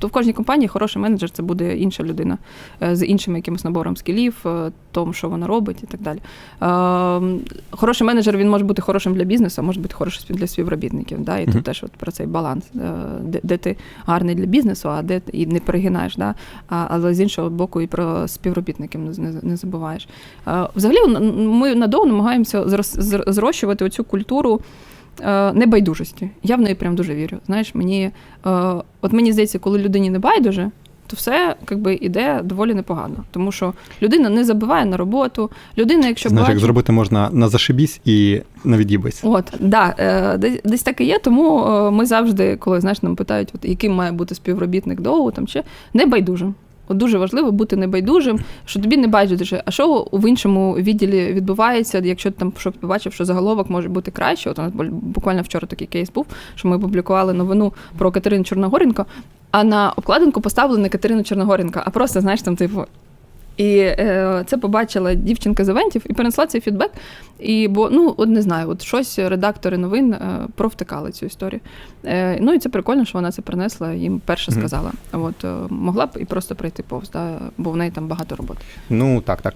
то в кожній компанії хороший менеджер це буде інша людина е, з іншим якимось набором скілів, е, тому, що вона робить і так далі. Е, Хороший менеджер він може бути хорошим для бізнесу, а може бути хорошим для співробітників. Да? І тут теж от про цей баланс, де, де ти гарний для бізнесу, а де ти і не перегинаєш. Да? А, але з іншого боку, і про співробітників не, не, забуваєш. Взагалі, ми надовго намагаємося зрощувати оцю культуру небайдужості. Я в неї прям дуже вірю. Знаєш, мені, е, от мені здається, коли людині не байдуже, то все якби іде доволі непогано. Тому що людина не забиває на роботу, людина, якщо Знаєш, як зробити можна на зашибісь і на від'їбись. От, да, е, десь, так і є, тому е, ми завжди, коли знаєш, нам питають, от, яким має бути співробітник довго там чи небайдужим. От дуже важливо бути небайдужим, що тобі не байдуже, а що в іншому відділі відбувається, якщо там щоб побачив, що заголовок може бути краще. От у нас буквально вчора такий кейс був, що ми публікували новину про Катерину Чорногоренко, а на обкладинку поставили не Катерину Чорногоренко, а просто, знаєш, там, типу. І е, це побачила дівчинка з івентів і перенесла цей фідбек. І бо ну от не знаю, от щось редактори новин е, провтикали цю історію. Е, ну і це прикольно, що вона це принесла, їм перше сказала. От е, могла б і просто пройти повз, да, бо в неї там багато роботи. Ну так, так.